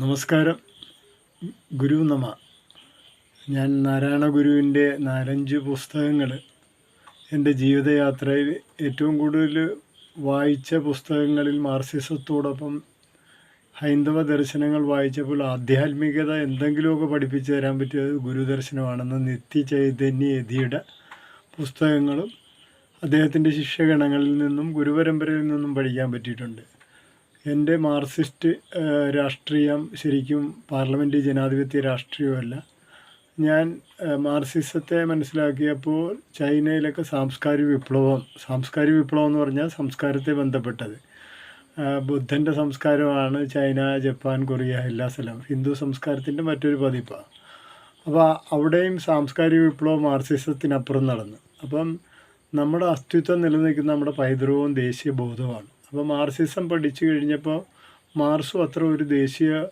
നമസ്കാരം. ഗുരു നമ. ഞാൻ നാരായണ ഗുരുവിന്റെ നാലഞ്ച് പുസ്തകങ്ങൾ എന്റെ ജീവിതയാത്രയിൽ ഏറ്റവും കൂടുതൽ വായിച്ച പുസ്തകങ്ങളിൽ മാർസിസത്തോടൊപ്പം ഹൈന്ദവ ദർശനങ്ങൾ വായിച്ചപ്പോൾ ആധ്യാത്മികത എന്തെങ്കിലുമൊക്കെ പഠിപ്പിച്ചു തരാൻ പറ്റിയത് ഗുരുദർശനമാണെന്ന് നിത്യചൈതന്യ യതിയുടെ പുസ്തകങ്ങളും അദ്ദേഹത്തിന്റെ ശിഷ്യഗണങ്ങളിൽ നിന്നും ഗുരുപരമ്പരയിൽ നിന്നും പഠിക്കാൻ പറ്റിയിട്ടുണ്ട്. എന്റെ മാർക്സിസ്റ്റ് രാഷ്ട്രീയം ശരിക്കും പാർലമെന്റ് ജനാധിപത്യ രാഷ്ട്രീയമല്ല. ഞാൻ മാർസിസത്തെ മനസ്സിലാക്കിയപ്പോൾ ചൈനയിലൊക്കെ സാംസ്കാരിക വിപ്ലവം സാംസ്കാരിക വിപ്ലവം എന്ന് പറഞ്ഞാൽ സംസ്കാരത്തെ ബന്ധപ്പെട്ടത്. ബുദ്ധന്റെ സംസ്കാരമാണ് ചൈന ജപ്പാൻ കൊറിയ എല്ലാ സ്ഥലവും. ഹിന്ദു സംസ്കാരത്തിന്റെ മറ്റൊരു പതിപ്പാണ് അപ്പോൾ അവിടെയും സാംസ്കാരിക വിപ്ലവം മാർസിസത്തിനപ്പുറം നടന്നു. അപ്പം നമ്മുടെ അസ്തിത്വം നിലനിൽക്കുന്ന നമ്മുടെ പൈതൃകവും ദേശീയ ബോധവുമാണ് അപ്പോൾ മാർസിസം പഠിച്ചു കഴിഞ്ഞപ്പോൾ മാർസും അത്ര ഒരു ദേശീയ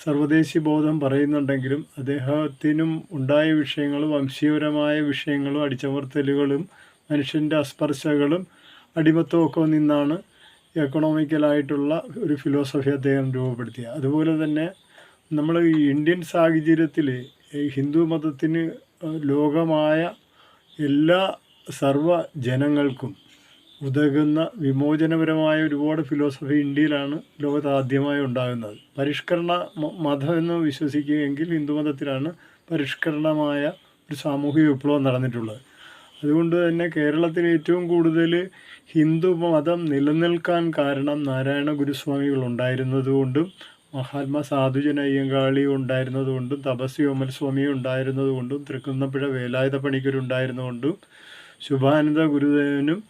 സർവദേശി ബോധം പറയുന്നുണ്ടെങ്കിലും അദ്ദേഹത്തിനും ഉണ്ടായ വിഷയങ്ങളും വംശീയപരമായ വിഷയങ്ങളും അടിച്ചമർത്തലുകളും മനുഷ്യന്റെ അസ്പർശകളും അടിമത്തമൊക്കെ നിന്നാണ് എക്കണോമിക്കലായിട്ടുള്ള ഒരു ഫിലോസഫി അദ്ദേഹം രൂപപ്പെടുത്തിയത്. അതുപോലെ തന്നെ നമ്മൾ ഈ ഇന്ത്യൻ സാഹചര്യത്തിൽ ഹിന്ദു മതത്തിന് ലോകമായ എല്ലാ സർവ ജനങ്ങൾക്കും ഉതകുന്ന വിമോചനപരമായ ഒരുപാട് ഫിലോസഫി ഇന്ത്യയിലാണ് ലോകത്ത് ആദ്യമായി ഉണ്ടാകുന്നത്. പരിഷ്കരണ മതം എന്ന് വിശ്വസിക്കുകയെങ്കിൽ ഹിന്ദുമതത്തിലാണ് പരിഷ്കരണമായ ഒരു സാമൂഹിക വിപ്ലവം നടന്നിട്ടുള്ളത്. അതുകൊണ്ട് തന്നെ കേരളത്തിൽ ഏറ്റവും കൂടുതൽ ഹിന്ദു മതം നിലനിൽക്കാൻ കാരണം നാരായണ ഗുരുസ്വാമികൾ ഉണ്ടായിരുന്നതുകൊണ്ടും മഹാത്മാ സാധുജന അയ്യങ്കാളി ഉണ്ടായിരുന്നതുകൊണ്ടും തപസ്വി സ്വാമി ഉണ്ടായിരുന്നതുകൊണ്ടും തൃക്കുന്നപ്പുഴ വേലായുധ പണിക്കരുണ്ടായിരുന്നതുകൊണ്ടും ശുഭാനന്ദ ഗുരുദേവനും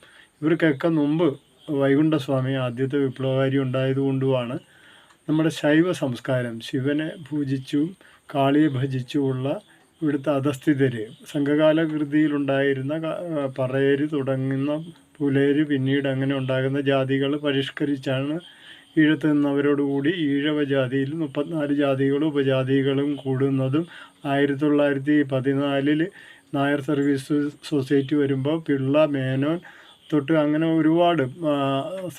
ഇവർക്കൊക്കെ മുമ്പ് വൈകുണ്ഠസ്വാമി ആദ്യത്തെ വിപ്ലവകാരി ഉണ്ടായതുകൊണ്ടുമാണ് നമ്മുടെ ശൈവ സംസ്കാരം ശിവനെ പൂജിച്ചും കാളിയെ ഭജിച്ചുമുള്ള ഇവിടുത്തെ അധസ്ഥിതര്. സംഘകാല കൃതിയിലുണ്ടായിരുന്ന പറയര് തുടങ്ങുന്ന പുലേര് പിന്നീട് അങ്ങനെ ഉണ്ടാകുന്ന ജാതികൾ പരിഷ്കരിച്ചാണ് ഈഴത്ത് നിന്നവരോടുകൂടി ഈഴവ ജാതിയിൽ മുപ്പത്തിനാല് ജാതികളും ഉപജാതികളും കൂടുന്നതും ആയിരത്തി തൊള്ളായിരത്തി പതിനാലിൽ നായർ സർവീസ് സൊസൈറ്റി വരുമ്പോൾ പിള്ള മേനോൻ തൊട്ട് അങ്ങനെ ഒരുപാട്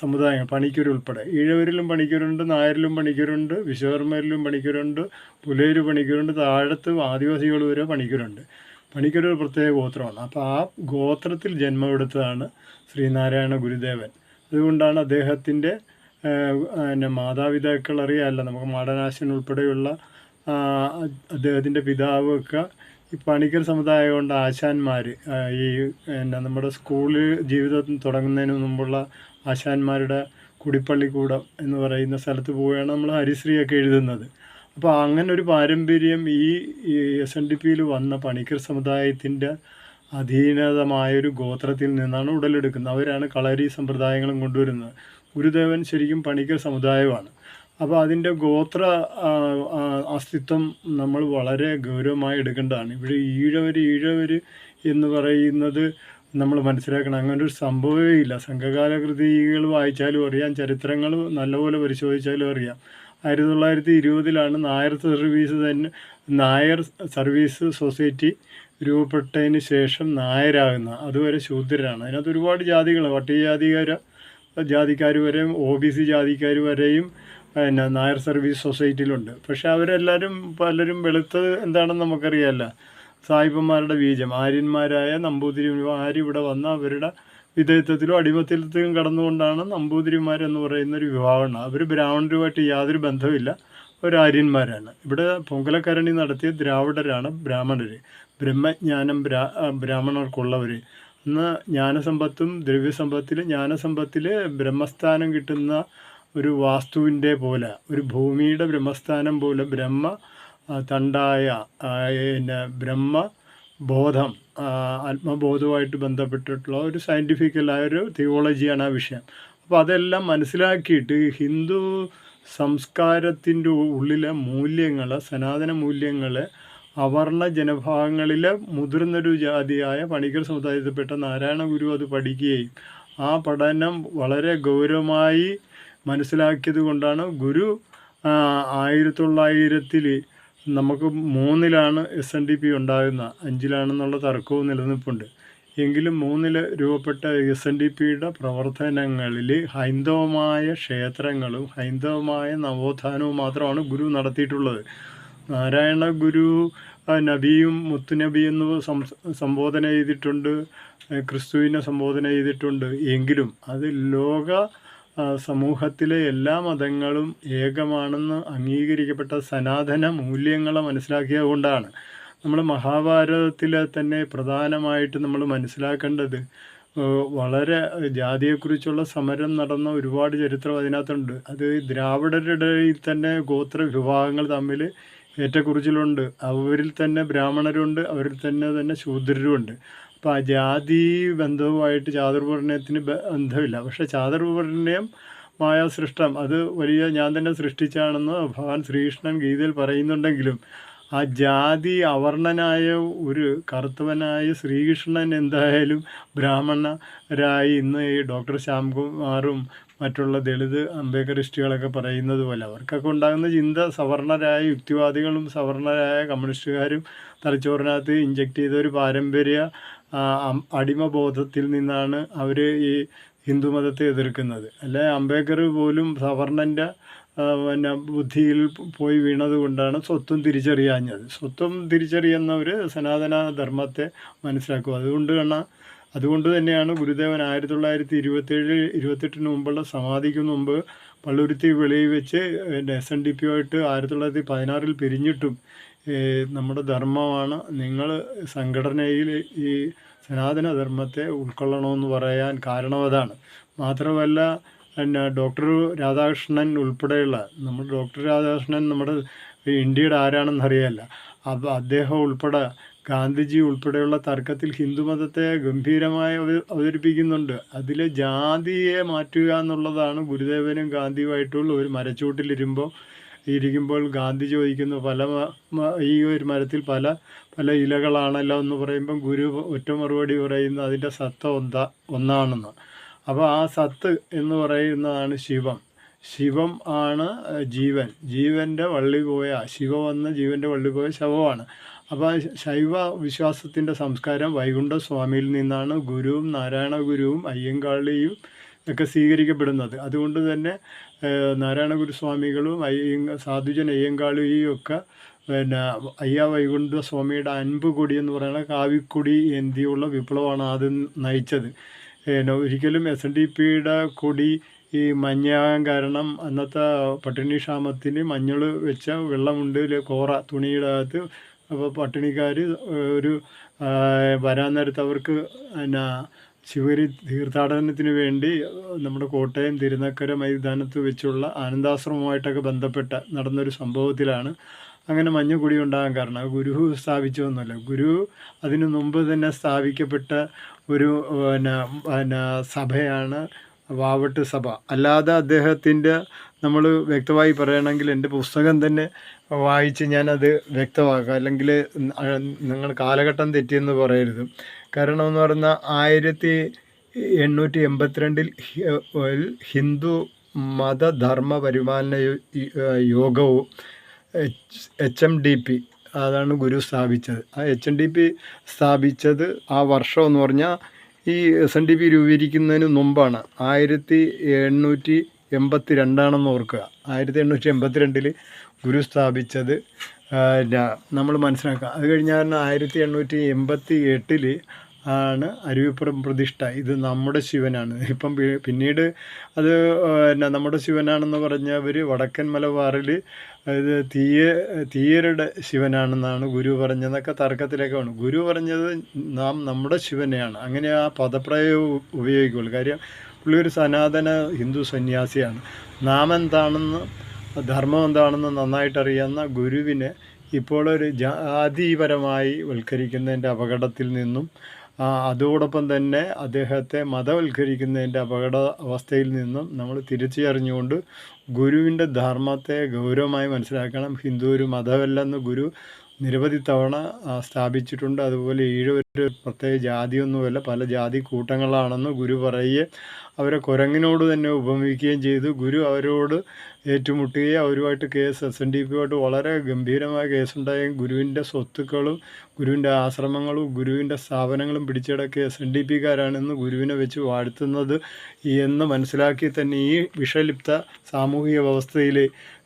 സമുദായങ്ങൾ സമുദായങ്ങൾ പണിക്കരുൾപ്പെടെ. ഈഴവരിലും പണിക്കൂരുണ്ട് നായരിലും പണിക്കൂരുണ്ട് വിശ്വകർമ്മരിലും പണിക്കൂരുണ്ട് പുലേര് പണിക്കൂരുണ്ട് താഴത്ത് ആദിവാസികൾ വരെ പണിക്കൂരുണ്ട്. പണിക്കൂർ ഒരു പ്രത്യേക ഗോത്രമാണ്. അപ്പോൾ ആ ഗോത്രത്തിൽ ജന്മമെടുത്തതാണ് ശ്രീനാരായണ ഗുരുദേവൻ. അതുകൊണ്ടാണ് അദ്ദേഹത്തിന്റെ പിന്നെ മാതാപിതാക്കൾ അറിയാമല്ല നമുക്ക് മാടനാശൻ ഉൾപ്പെടെയുള്ള അദ്ദേഹത്തിന്റെ പിതാവൊക്കെ ഈ പണിക്കർ സമുദായം കൊണ്ട് ആശാന്മാർ ഈ എന്നാ നമ്മുടെ സ്കൂളിൽ ജീവിതം തുടങ്ങുന്നതിന് മുമ്പുള്ള ആശാന്മാരുടെ കുടിപ്പള്ളിക്കൂടം എന്ന് പറയുന്ന സ്ഥലത്ത് പോവുകയാണ് നമ്മൾ ഹരിശ്രീയൊക്കെ എഴുതുന്നത്. അപ്പോൾ അങ്ങനെ ഒരു പാരമ്പര്യം ഈ എസ് എൻ ഡി പിയിൽ വന്ന പണിക്കർ സമുദായത്തിന്റെ അധീനതമായൊരു ഗോത്രത്തിൽ നിന്നാണ് ഉടലെടുക്കുന്നത്. അവരാണ് കളരി സമ്പ്രദായങ്ങളും കൊണ്ടുവരുന്നത്. ഗുരുദേവൻ ശരിക്കും പണിക്കർ സമുദായമാണ്. അപ്പോൾ അതിന്റെ ഗോത്ര അസ്തിത്വം നമ്മൾ വളരെ ഗൗരവമായി എടുക്കേണ്ടതാണ്. ഇവിടെ ഈഴവർ ഈഴവർ എന്ന് പറയുന്നത് നമ്മൾ മനസ്സിലാക്കണം. അങ്ങനെ ഒരു സംഭവമേ ഇല്ല. സംഘകാല കൃതികൾ വായിച്ചാലും അറിയാം. ചരിത്രങ്ങൾ നല്ലപോലെ പരിശോധിച്ചാലും അറിയാം. ആയിരത്തി തൊള്ളായിരത്തി ഇരുപതിലാണ് നായർ സർവീസ് തന്നെ നായർ സർവീസ് സൊസൈറ്റി രൂപപ്പെട്ടതിന് ശേഷം നായരാകുന്ന. അതുവരെ ശൂദ്രരാണ്. അതിനകത്ത് ഒരുപാട് ജാതികൾ പട്ടികജാതികാര ജാതിക്കാർ വരെയും ഒ ബി സി ജാതിക്കാർ വരെയും പിന്നെ നായർ സർവീസ് സൊസൈറ്റിയിലുണ്ട്. പക്ഷെ അവരെല്ലാവരും പലരും വെളുത്തത് എന്താണെന്ന് നമുക്കറിയാമല്ല സായിപ്പന്മാരുടെ ബീജം. ആര്യന്മാരായ നമ്പൂതിരി ഇവിടെ വന്ന അവരുടെ വിധേയത്വത്തിലും അടിമത്തത്തിലും കടന്നുകൊണ്ടാണ് നമ്പൂതിരിമാരെന്ന് പറയുന്ന ഒരു വിഭാഗമാണ് അവർ ബ്രാഹ്മണരുമായിട്ട് യാതൊരു ബന്ധമില്ല ഒരു ആര്യന്മാരാണ്. ഇവിടെ പൊങ്കലക്കരണി നടത്തിയ ദ്രാവിഡരാണ് ബ്രാഹ്മണർ ബ്രഹ്മജ്ഞാനം ബ്രാ ബ്രാഹ്മണർക്കുള്ളവർ അന്ന് ജ്ഞാനസമ്പത്തും ദ്രവ്യസമ്പത്തിൽ ജ്ഞാനസമ്പത്തിൽ ബ്രഹ്മസ്ഥാനം കിട്ടുന്ന ഒരു വാസ്തുവിന്റെ പോലെ ഒരു ഭൂമിയുടെ ബ്രഹ്മസ്ഥാനം പോലെ ബ്രഹ്മ തണ്ടായ പിന്നെ ബ്രഹ്മ ബോധം ആത്മബോധവുമായിട്ട് ബന്ധപ്പെട്ടിട്ടുള്ള ഒരു സയന്റിഫിക്കലായ ഒരു തിയോളജിയാണ് ആ വിഷയം. അപ്പോൾ അതെല്ലാം മനസ്സിലാക്കിയിട്ട് ഹിന്ദു സംസ്കാരത്തിന്റെ ഉള്ളിലെ മൂല്യങ്ങൾ സനാതന മൂല്യങ്ങൾ അവർണ ജനഭാഗങ്ങളിലെ മുതിർന്നൊരു ജാതിയായ പണിക്കർ സമുദായത്തിൽപ്പെട്ട നാരായണ ഗുരു അത് പഠിക്കുകയും ആ പഠനം വളരെ ഗൗരവമായി മനസ്സിലാക്കിയത് കൊണ്ടാണ് ഗുരു ആയിരത്തി തൊള്ളായിരത്തിൽ നമുക്ക് മൂന്നിലാണ് എസ് എൻ ഡി പി ഉണ്ടാകുന്ന അഞ്ചിലാണെന്നുള്ള തർക്കവും നിലനിൽപ്പുണ്ട്. എങ്കിലും മൂന്നിൽ രൂപപ്പെട്ട എസ് എൻ ഡി പിയുടെ പ്രവർത്തനങ്ങളിൽ ഹൈന്ദവമായ ക്ഷേത്രങ്ങളും ഹൈന്ദവമായ നവോത്ഥാനവും മാത്രമാണ് ഗുരു നടത്തിയിട്ടുള്ളത്. നാരായണ ഗുരു നബിയും മുത്തുനബി എന്ന് സംബോധന ചെയ്തിട്ടുണ്ട് ക്രിസ്തുവിനെ സംബോധന ചെയ്തിട്ടുണ്ട്. എങ്കിലും അത് ലോക സമൂഹത്തിലെ എല്ലാ മതങ്ങളും ഏകമാണെന്ന് അംഗീകരിക്കപ്പെട്ട സനാതന മൂല്യങ്ങളെ മനസ്സിലാക്കിയത് കൊണ്ടാണ്. നമ്മൾ മഹാഭാരതത്തിൽ തന്നെ പ്രധാനമായിട്ട് നമ്മൾ മനസ്സിലാക്കേണ്ടത് വളരെ ജാതിയെക്കുറിച്ചുള്ള സമരം നടന്ന ഒരുപാട് ചരിത്രം അതിനകത്തുണ്ട്. അത് ദ്രാവിഡരുടെ തന്നെ ഗോത്ര വിഭാഗങ്ങൾ തമ്മിൽ ഏറ്റക്കുറിച്ചിലുണ്ട്. അവരിൽ തന്നെ ബ്രാഹ്മണരുണ്ട് അവരിൽ തന്നെ തന്നെ ശൂദ്രരുമുണ്ട്. അപ്പോൾ ജാതി ബന്ധവുമായിട്ട് ചാതുർവർണയത്തിന് ബന്ധമില്ല. പക്ഷേ ചാതുർവർണയം മായാസൃഷ്ടം. അത് വലിയ ഞാൻ തന്നെ സൃഷ്ടിച്ചാണെന്ന് ഭഗവാൻ ശ്രീകൃഷ്ണൻ ഗീതയിൽ പറയുന്നുണ്ടെങ്കിലും ആ ജാതി അവർണനായ ഒരു കറുത്തവനായ ശ്രീകൃഷ്ണൻ എന്തായാലും ബ്രാഹ്മണരായി ഇന്ന് ഈ ഡോക്ടർ ശ്യാംകുമാറും മറ്റുള്ള ദളിത് അംബേദ്കറിസ്റ്റുകളൊക്കെ പറയുന്നത് പോലെ അവർക്കൊക്കെ ഉണ്ടാകുന്ന ചിന്ത സവർണരായ യുക്തിവാദികളും സവർണരായ കമ്മ്യൂണിസ്റ്റുകാരും തലച്ചോറിനകത്ത് ഇഞ്ചക്ട് ചെയ്ത ഒരു പാരമ്പര്യ അടിമബോധത്തിൽ നിന്നാണ് അവർ ഈ ഹിന്ദുമതത്തെ എതിർക്കുന്നത്. അല്ലെ അംബേദ്കർ പോലും സവർണന്റെ പിന്നെ ബുദ്ധിയിൽ പോയി വീണത് കൊണ്ടാണ് സ്വത്വം തിരിച്ചറിയാഞ്ഞത്. സ്വത്വം തിരിച്ചറിയുന്നവർ സനാതന ധർമ്മത്തെ മനസ്സിലാക്കും. അതുകൊണ്ട് തന്നെ അതുകൊണ്ട് തന്നെയാണ് ഗുരുദേവൻ ആയിരത്തി തൊള്ളായിരത്തി ഇരുപത്തേഴ് ഇരുപത്തെട്ടിന് മുമ്പുള്ള സമാധിക്ക് മുമ്പ് പള്ളുരുത്തി വെളിയിൽ വെച്ച് എസ് എൻ ഡി പി ആയിട്ട് ആയിരത്തി തൊള്ളായിരത്തി പതിനാറിൽ പിരിഞ്ഞിട്ടും നമ്മുടെ ധർമ്മമാണ്. നിങ്ങൾ സംഘടനയിൽ ഈ സനാതന ധർമ്മത്തെ ഉൾക്കൊള്ളണമെന്ന് പറയാൻ കാരണം അതാണ്. മാത്രമല്ല പിന്നെ ഡോക്ടർ രാധാകൃഷ്ണൻ ഉൾപ്പെടെയുള്ള നമ്മുടെ ഡോക്ടർ രാധാകൃഷ്ണൻ നമ്മുടെ ഇന്ത്യയുടെ ആരാണെന്ന് അറിയാമല്ല അപ്പോൾ അദ്ദേഹം ഉൾപ്പെടെ ഗാന്ധിജി ഉൾപ്പെടെയുള്ള തർക്കത്തിൽ ഹിന്ദുമതത്തെ ഗംഭീരമായി അവ അവതരിപ്പിക്കുന്നുണ്ട്. അതിൽ ജാതിയെ മാറ്റുക എന്നുള്ളതാണ് ഗുരുദേവനും ഗാന്ധിയുമായിട്ടുള്ള ഒരു മരച്ചൂട്ടിലിരുമ്പോൾ ഇരിക്കുമ്പോൾ ഗാന്ധി ചോദിക്കുന്നു പല ഈ ഒരു മരത്തിൽ പല പല ഇലകളാണല്ലോ? എന്ന് പറയുമ്പം ഗുരു ഒറ്റ മറുപടി പറയുന്നു അതിന്റെ സത്ത ഒന്ന ഒന്നാണെന്ന്. അപ്പോൾ ആ സത്ത് എന്ന് പറയുന്നതാണ് ശിവം. ശിവം ആണ് ജീവൻ. ജീവന്റെ വള്ളി പോയ ശിവ വന്ന ജീവന്റെ വള്ളി പോയ ശവമാണ് അപ്പോൾ ശൈവ വിശ്വാസത്തിന്റെ സംസ്കാരം വൈകുണ്ഠ സ്വാമിയിൽ നിന്നാണ്. ഗുരുവും നാരായണ ഗുരുവും അയ്യങ്കാളിയും ഒക്കെ സ്വീകരിക്കപ്പെടുന്നത്. അതുകൊണ്ട് തന്നെ നാരായണ ഗുരുസ്വാമികളും അയ്യ സാധുജൻ അയ്യങ്കാളിയും ഒക്കെ പിന്നെ അയ്യ വൈകുണ്ഠ സ്വാമിയുടെ അൻപ് കൊടി എന്ന് പറയുന്ന കാവിക്കൊടി എന്തിയുള്ള വിപ്ലവമാണ് ആദ്യം നയിച്ചത്. പിന്നെ ഒരിക്കലും എസ് എൻ ഡി പിയുടെ കൊടി ഈ മഞ്ഞാകാൻ കാരണം അന്നത്തെ പട്ടിണി ക്ഷാമത്തിന് മഞ്ഞൾ വെച്ച വെള്ളമുണ്ട് കോറ തുണിയുടെ അകത്ത്. അപ്പോൾ പട്ടിണിക്കാർ ഒരു വരാൻ നേരത്ത് അവർക്ക് പിന്നെ ശിവരി തീർത്ഥാടനത്തിന് വേണ്ടി നമ്മുടെ കോട്ടയം തിരുനക്കര മൈതാനത്ത് വെച്ചുള്ള ആനന്ദാശ്രമവുമായിട്ടൊക്കെ ബന്ധപ്പെട്ട നടന്നൊരു സംഭവത്തിലാണ്. അങ്ങനെ മഞ്ഞക്കൊടി ഉണ്ടാകാൻ കാരണം. ഗുരു സ്ഥാപിച്ചതൊന്നുമല്ല. ഗുരു അതിനു മുമ്പ് തന്നെ സ്ഥാപിക്കപ്പെട്ട ഒരു പിന്നെ പിന്നെ സഭയാണ് വാവട്ട് സഭ. അല്ലാതെ അദ്ദേഹത്തിന്റെ നമ്മൾ വ്യക്തമായി പറയണമെങ്കിൽ എന്റെ പുസ്തകം തന്നെ വായിച്ച് ഞാനത് വ്യക്തമാക്കുക. അല്ലെങ്കിൽ നിങ്ങൾ കാലഘട്ടം തെറ്റിയെന്ന് പറയരുത്. കാരണം എന്ന് പറഞ്ഞാൽ ആയിരത്തി എണ്ണൂറ്റി എൺപത്തിരണ്ടിൽ ഹിന്ദു മതധർമ്മ പരിപാലന യോഗവും എച്ച് എം ഡി പി അതാണ് ഗുരു സ്ഥാപിച്ചത്. ആ എച്ച് എൻ ഡി പി സ്ഥാപിച്ചത് ആ വർഷം എന്ന് പറഞ്ഞാൽ ഈ എസ് എൻ ഡി പി രൂപീകരിക്കുന്നതിന് മുമ്പാണ്. ആയിരത്തി എണ്ണൂറ്റി എൺപത്തി രണ്ടാണെന്ന് ഓർക്കുക. ആയിരത്തി എണ്ണൂറ്റി എൺപത്തി രണ്ടിൽ ഗുരു സ്ഥാപിച്ചത് നമ്മൾ മനസ്സിലാക്കുക അത് കഴിഞ്ഞാൽ ആയിരത്തി എണ്ണൂറ്റി എൺപത്തി എട്ടിൽ ആണ് അരുവിപ്പുറം പ്രതിഷ്ഠ. ഇത് നമ്മുടെ ശിവനാണ്. ഇപ്പം പിന്നീട് അത് എന്നാ നമ്മുടെ ശിവനാണെന്ന് പറഞ്ഞവർ വടക്കൻ മലബാറിൽ ഇത് തീയ തീയരുടെ ശിവനാണെന്നാണ് ഗുരു പറഞ്ഞതൊക്കെ തർക്കത്തിലൊക്കെ ആണ് ഗുരു പറഞ്ഞത് നാം നമ്മുടെ ശിവനെയാണ്. അങ്ങനെ ആ പദപ്രയോഗം ഉപയോഗിക്കുള്ളൂ കാര്യം പുള്ളി ഒരു സനാതന ഹിന്ദു സന്യാസിയാണ്. നാം എന്താണെന്ന് ധർമ്മം എന്താണെന്ന് നന്നായിട്ട് അറിയുന്ന ഗുരുവിനെ ഇപ്പോൾ ഒരു ജാതിപരമായി വൽക്കരിക്കുന്നതിന്റെ അപകടത്തിൽ നിന്നും അതോടൊപ്പം തന്നെ അദ്ദേഹത്തെ മതവൽക്കരിക്കുന്നതിന്റെ അപകട അവസ്ഥയിൽ നിന്നും നമ്മൾ തിരിച്ചറിഞ്ഞുകൊണ്ട് ഗുരുവിന്റെ ധർമ്മത്തെ ഗൗരവമായി മനസ്സിലാക്കണം. ഹിന്ദു ഒരു മതമല്ലെന്ന് ഗുരു നിരവധി തവണ സ്ഥാപിച്ചിട്ടുണ്ട്. അതുപോലെ ഈഴവർ പ്രത്യേക ജാതിയൊന്നുമല്ല പല ജാതി കൂട്ടങ്ങളാണെന്ന് ഗുരു പറയുകയും അവരെ കുരങ്ങിനോട് തന്നെ ഉപമിക്കുകയും ചെയ്തു. ഗുരു അവരോട് ഏറ്റുമുട്ടുകയും അവരുമായിട്ട് കേസ് എസ് എൻ ഡി പിയുമായിട്ട് വളരെ ഗംഭീരമായ കേസുണ്ടായ. ഗുരുവിന്റെ സ്വത്തുക്കളും ഗുരുവിന്റെ ആശ്രമങ്ങളും ഗുരുവിന്റെ സ്ഥാപനങ്ങളും പിടിച്ചടക്കിയ എസ് എൻ ഡി പിക്കാരാണെന്ന് ഗുരുവിനെ വെച്ച് വാഴ്ത്തുന്നത് എന്ന് മനസ്സിലാക്കി തന്നെ ഈ വിഷലിപ്ത സാമൂഹിക വ്യവസ്ഥയിൽ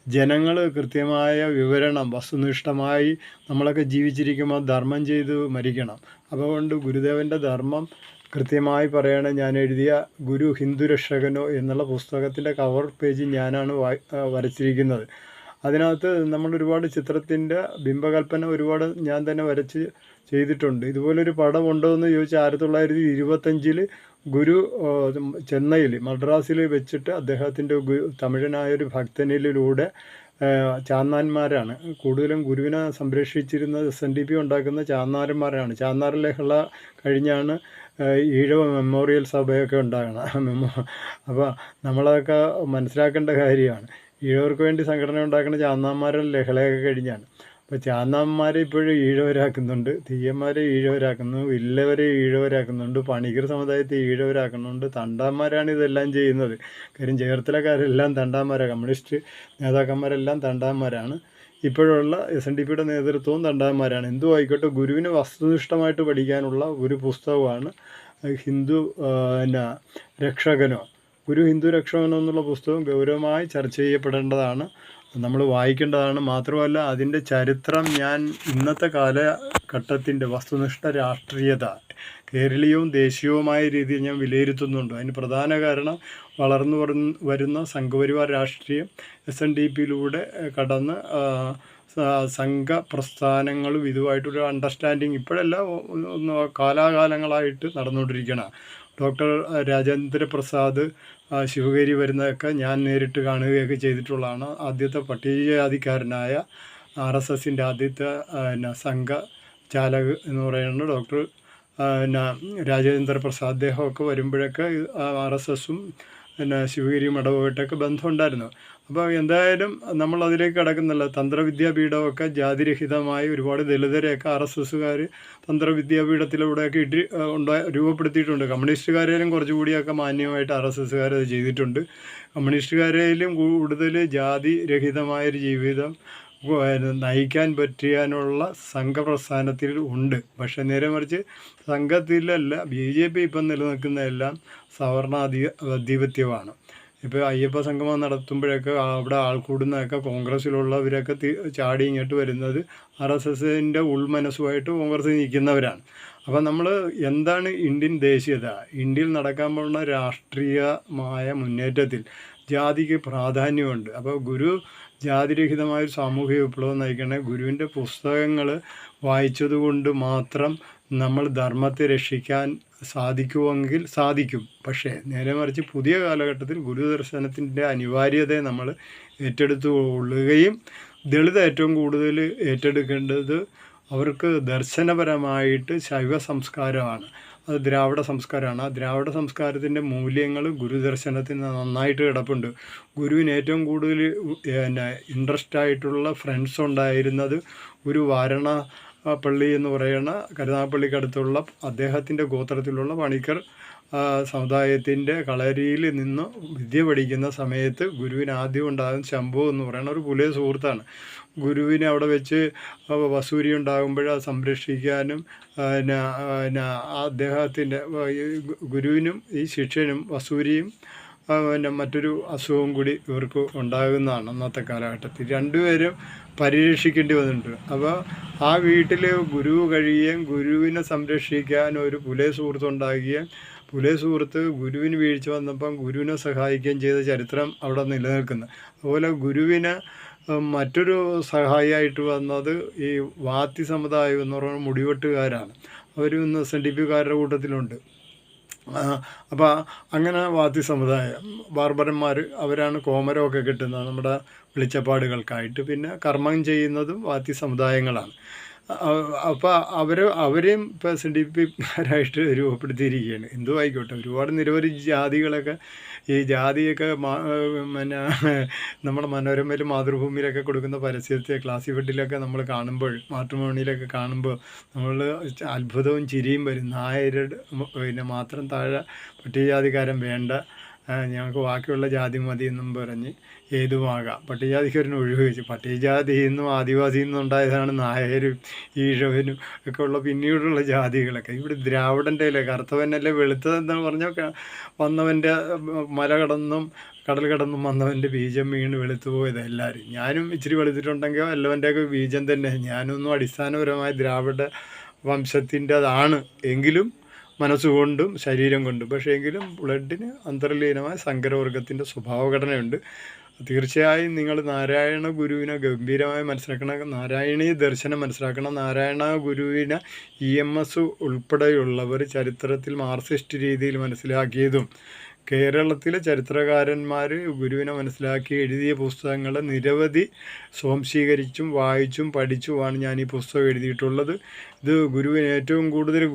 ജനങ്ങൾ കൃത്യമായ വിവരണം വസ്തുനിഷ്ഠമായി നമ്മളൊക്കെ ജീവിച്ചിരിക്കുമ്പോൾ ധർമ്മം ചെയ്ത് മരിക്കണം. അതുകൊണ്ട് ഗുരുദേവന്റെ ധർമ്മം കൃത്യമായി പറയണ ഞാൻ എഴുതിയ ഗുരു ഹിന്ദു രക്ഷകനോ എന്നുള്ള പുസ്തകത്തിന്റെ കവർ പേജ് ഞാനാണ് വരച്ചിരിക്കുന്നത്. അതിനകത്ത് നമ്മൾ ഒരുപാട് ചിത്രത്തിന്റെ ബിംബകൽപ്പന ഒരുപാട് ഞാൻ തന്നെ വരച്ച് ചെയ്തിട്ടുണ്ട്. ഇതുപോലൊരു പടം ഉണ്ടോ എന്ന് ചോദിച്ചാൽ ആയിരത്തി തൊള്ളായിരത്തി ഇരുപത്തഞ്ചിൽ ഗുരു ചെന്നൈയിൽ മദ്രാസിൽ വെച്ചിട്ട് അദ്ദേഹത്തിന്റെ തമിഴനായൊരു ഭക്തനിലൂടെ ചാന്നാന്മാരാണ് കൂടുതലും ഗുരുവിനെ സംരക്ഷിച്ചിരുന്ന എസ് എൻ ഡി പി ഉണ്ടാക്കുന്ന ചാന്നാരന്മാരാണ്. ചാന്നാറിലേക്കുള്ള കഴിഞ്ഞാണ് ഈഴവ മെമ്മോറിയൽ സഭയൊക്കെ ഉണ്ടാകണം. മെമ്മോ അപ്പോൾ നമ്മളതൊക്കെ മനസ്സിലാക്കേണ്ട കാര്യമാണ്. ഈഴവർക്ക് വേണ്ടി സംഘടന ഉണ്ടാക്കുന്ന ചാന്നാന്മാരുടെ ലഹളയൊക്കെ കഴിഞ്ഞാണ്. അപ്പോൾ ചാന്നാന്മാരെ ഇപ്പോഴും ഈഴവരാക്കുന്നുണ്ട്. തീയന്മാരെ ഈഴവരാക്കുന്നു. വില്ലവരെ ഈഴവരാക്കുന്നുണ്ട്. പണികർ സമുദായത്തെ ഈഴവരാക്കുന്നുണ്ട്. തണ്ടാന്മാരാണ് ഇതെല്ലാം ചെയ്യുന്നത്. കാര്യം ചേർത്തലക്കാരെല്ലാം തണ്ടാന്മാരാണ് കമ്മ്യൂണിസ്റ്റ് നേതാക്കന്മാരെല്ലാം തണ്ടാന്മാരാണ്. ഇപ്പോഴുള്ള എസ് എൻ ഡി പിയുടെ നേതൃത്വവും തണ്ടാന്മാരാണ് എന്തു ആയിക്കോട്ടെ ഗുരുവിന് വസ്തുനിഷ്ഠമായിട്ട് പഠിക്കാനുള്ള ഒരു പുസ്തകമാണ് ഹിന്ദു എന്നാ രക്ഷകനോ. ഗുരു ഹിന്ദു രക്ഷകനോ എന്നുള്ള പുസ്തകം ഗൗരവമായി ചർച്ച ചെയ്യപ്പെടേണ്ടതാണ്. നമ്മൾ വായിക്കേണ്ടതാണ്. മാത്രമല്ല അതിന്റെ ചരിത്രം ഞാൻ ഇന്നത്തെ കാലഘട്ടത്തിന്റെ വസ്തുനിഷ്ഠ രാഷ്ട്രീയത കേരളീയവും ദേശീയവുമായ രീതിയിൽ ഞാൻ വിലയിരുത്തുന്നുണ്ട്. അതിന് പ്രധാന കാരണം വളർന്നു വരുന്ന സംഘപരിവാർ രാഷ്ട്രീയം എസ് എൻ ഡി പിയിലൂടെ കടന്ന് സംഘ പ്രസ്ഥാനങ്ങളും ഇതുമായിട്ടൊരു അണ്ടർസ്റ്റാൻഡിങ് ഇപ്പോഴല്ല കാലാകാലങ്ങളായിട്ട് നടന്നുകൊണ്ടിരിക്കണം. ഡോക്ടർ രാജേന്ദ്ര പ്രസാദ് ശിവഗേരി വരുന്നതൊക്കെ ഞാൻ നേരിട്ട് കാണുകയൊക്കെ ചെയ്തിട്ടുള്ളതാണ്. ആദ്യത്തെ പട്ടികജാതിക്കാരനായ ആർ എസ് എസിന്റെ ആദ്യത്തെ പിന്നെ സംഘ ചാലക് എന്ന് പറയുന്ന ഡോക്ടർ പിന്നെ രാജേന്ദ്ര പ്രസാദ് അദ്ദേഹമൊക്കെ വരുമ്പോഴൊക്കെ ആർ എസ് എസും പിന്നെ ശിവഗിരി മഠവുമായിട്ടൊക്കെ ബന്ധമുണ്ടായിരുന്നു. അപ്പോൾ എന്തായാലും നമ്മൾ അതിലേക്ക് കിടക്കുന്നില്ല. തന്ത്രവിദ്യാപീഠമൊക്കെ ജാതിരഹിതമായി ഒരുപാട് ദളിതരെയൊക്കെ ആർ എസ് എസ്സുകാർ തന്ത്രവിദ്യാപീഠത്തിലൂടെയൊക്കെ ഇട്ടി ഉണ്ടാ രൂപപ്പെടുത്തിയിട്ടുണ്ട്. കമ്മ്യൂണിസ്റ്റുകാരേലും കുറച്ചുകൂടിയൊക്കെ മാന്യമായിട്ട് ആർ എസ് എസ്സുകാർ അത് ചെയ്തിട്ടുണ്ട്. കമ്മ്യൂണിസ്റ്റുകാരേലും കൂടുതൽ ജാതിരഹിതമായൊരു ജീവിതം നയിക്കാൻ പറ്റിയാനുള്ള സംഘപ്രസ്ഥാനത്തിൽ ഉണ്ട്. പക്ഷേ നേരെ മറിച്ച് സംഘത്തിലല്ല ബി ജെ പി ഇപ്പം നിലനിൽക്കുന്നതെല്ലാം സവർണാധി ആധിപത്യമാണ്. ഇപ്പോൾ അയ്യപ്പ സംഗമം നടത്തുമ്പോഴൊക്കെ അവിടെ ആൾക്കൂടുന്നതൊക്കെ കോൺഗ്രസ്സിലുള്ളവരൊക്കെ ചാടി ഇങ്ങോട്ട് വരുന്നത് ആർ എസ് എസിന്റെ ഉൾമനസ്സുമായിട്ട് കോൺഗ്രസ് നിൽക്കുന്നവരാണ്. അപ്പം നമ്മൾ എന്താണ് ഇന്ത്യൻ ദേശീയത? ഇന്ത്യയിൽ നടക്കാൻ പോകുന്ന രാഷ്ട്രീയമായ മുന്നേറ്റത്തിൽ ജാതിക്ക് പ്രാധാന്യമുണ്ട്. അപ്പോൾ ഗുരു ജാതിരഹിതമായ ഒരു സാമൂഹിക വിപ്ലവം നയിക്കണേ ഗുരുവിന്റെ പുസ്തകങ്ങൾ വായിച്ചതുകൊണ്ട് മാത്രം നമ്മൾ ധർമ്മത്തെ രക്ഷിക്കാൻ സാധിക്കുമെങ്കിൽ സാധിക്കും. പക്ഷേ നേരെ മറിച്ച് പുതിയ കാലഘട്ടത്തിൽ ഗുരുദർശനത്തിന്റെ അനിവാര്യതയെ നമ്മൾ ഏറ്റെടുത്തു കൊള്ളുകയും ദളിത് ഏറ്റവും കൂടുതൽ ഏറ്റെടുക്കേണ്ടത് അവർക്ക് ദർശനപരമായിട്ട് ശൈവ സംസ്കാരമാണ് അത് ദ്രാവിഡ സംസ്കാരമാണ്. ആ ദ്രാവിഡ സംസ്കാരത്തിന്റെ മൂല്യങ്ങൾ ഗുരുദർശനത്തിൽ നന്നായിട്ട് കിടപ്പുണ്ട്. ഗുരുവിന് ഏറ്റവും കൂടുതൽ പിന്നെ ഇൻട്രസ്റ്റ് ആയിട്ടുള്ള ഫ്രണ്ട്സ് ഉണ്ടായിരുന്നത് ഒരു വാരണ പള്ളി എന്ന് പറയുന്ന കരുനാഗപ്പള്ളിക്കടുത്തുള്ള അദ്ദേഹത്തിന്റെ ഗോത്രത്തിലുള്ള പണിക്കർ സമുദായത്തിന്റെ കളരിയിൽ നിന്ന് വിദ്യ പഠിക്കുന്ന സമയത്ത് ഗുരുവിന് ആദ്യം ഉണ്ടാകുന്ന ശംഭു എന്ന് പറയുന്ന ഒരു പുലിയ സുഹൃത്താണ്. ഗുരുവിനെ അവിടെ വെച്ച് വസൂരി ഉണ്ടാകുമ്പോൾ അത് സംരക്ഷിക്കാനും പിന്നെ പിന്നെ അദ്ദേഹത്തിന്റെ ഗുരുവിനും ഈ ശിഷ്യനും വസൂരിയും പിന്നെ മറ്റൊരു അസുഖവും കൂടി ഇവർക്ക് ഉണ്ടാകുന്നതാണ് അന്നത്തെ കാലഘട്ടത്തിൽ. രണ്ടുപേരും പരിരക്ഷിക്കേണ്ടി വന്നിട്ടുണ്ട്. അപ്പോൾ ആ വീട്ടിൽ ഗുരു കഴിയുകയും ഗുരുവിനെ സംരക്ഷിക്കാൻ ഒരു പുലേ സുഹൃത്ത് ഉണ്ടാകുകയും പുലേ സുഹൃത്ത് ഗുരുവിന് വീഴ്ച വന്നപ്പം ഗുരുവിനെ സഹായിക്കുകയും ചെയ്ത ചരിത്രം അവിടെ നിലനിൽക്കുന്നത് അതുപോലെ ഗുരുവിന് മറ്റൊരു സഹായിയായിട്ട് വന്നത് ഈ വാത്തി സമുദായം എന്ന് പറയുന്ന മുടിവെട്ടുകാരാണ്. അവർ ഇന്ന് എസ് എൻ ഡി പിക്കാരുടെ കൂട്ടത്തിലുണ്ട് അപ്പോൾ അങ്ങനെ വാത്തി സമുദായം ബാർബരന്മാർ അവരാണ് കോമരമൊക്കെ കിട്ടുന്നത് നമ്മുടെ വെളിച്ചപ്പാടുകൾക്കായിട്ട്. പിന്നെ കർമ്മം ചെയ്യുന്നതും വാത്തി സമുദായങ്ങളാണ്. അപ്പോൾ അവർ അവരെയും ഇപ്പോൾ എസ് എൻ ഡി പിക്കാരായിട്ട് രൂപപ്പെടുത്തിയിരിക്കുകയാണ്. എന്തോ ആയിക്കോട്ടെ ഒരുപാട് നിരവധി ജാതികളൊക്കെ ഈ ജാതിയൊക്കെ പിന്നെ നമ്മുടെ മനോരമയിൽ മാതൃഭൂമിയിലൊക്കെ കൊടുക്കുന്ന പരസ്യത്തെ ക്ലാസി ഫെഡിലൊക്കെ നമ്മൾ കാണുമ്പോൾ മാതൃഭൂമിയിലൊക്കെ കാണുമ്പോൾ നമ്മൾ അത്ഭുതവും ചിരിയും വരും. നായരുടെ പിന്നെ മാത്രം താഴെ പട്ടികജാതിക്കാരൻ വേണ്ട ഞങ്ങൾക്ക് ബാക്കിയുള്ള ജാതി മതി എന്നും പറഞ്ഞ് ഏതുമാകാം പട്ടികജാതിക്കാരന് ഒഴിവ് വെച്ച് പട്ടികജാതി എന്നും ആദിവാസി എന്നും ഉണ്ടായതാണ് നായരും ഈഴവനും ഒക്കെ ഉള്ള പിന്നീടുള്ള ജാതികളൊക്കെ. ഇവിടെ ദ്രാവിഡന്റെ അല്ലേ കറുത്തവനല്ലേ വെളുത്തതെന്ന് പറഞ്ഞാൽ വന്നവന്റെ മല കടന്നും കടൽ കടന്നും വന്നവന്റെ ബീജം വീണ് വെളുത്തു പോയത് എല്ലാവരും. ഞാനും ഇച്ചിരി വെളുത്തിട്ടുണ്ടെങ്കിൽ വല്ലവന്റെയൊക്കെ ബീജം തന്നെ. ഞാനൊന്നും അടിസ്ഥാനപരമായ ദ്രാവിഡ വംശത്തിന്റെതാണ്. എങ്കിലും മനസ്സുകൊണ്ടും ശരീരം കൊണ്ടും. പക്ഷേ എങ്കിലും ബ്ലഡിന് അന്തർലീനമായ സങ്കരവർഗത്തിന്റെ സ്വഭാവഘടനയുണ്ട്. തീർച്ചയായും നിങ്ങൾ നാരായണ ഗുരുവിനെ ഗംഭീരമായി മനസ്സിലാക്കണം. നാരായണീയ ദർശനം മനസ്സിലാക്കണം. നാരായണ ഗുരുവിനെ ഇ എം എസ് ഉൾപ്പെടെയുള്ളവർ ചരിത്രത്തിൽ മാർസിസ്റ്റ് രീതിയിൽ മനസ്സിലാക്കിയതും കേരളത്തിലെ ചരിത്രകാരന്മാർ ഗുരുവിനെ മനസ്സിലാക്കി എഴുതിയ പുസ്തകങ്ങൾ നിരവധി സ്വാംശീകരിച്ചും വായിച്ചും പഠിച്ചുമാണ് ഞാൻ ഈ പുസ്തകം എഴുതിയിട്ടുള്ളത്. ഇത് ഗുരുവിന് ഏറ്റവും കൂടുതൽ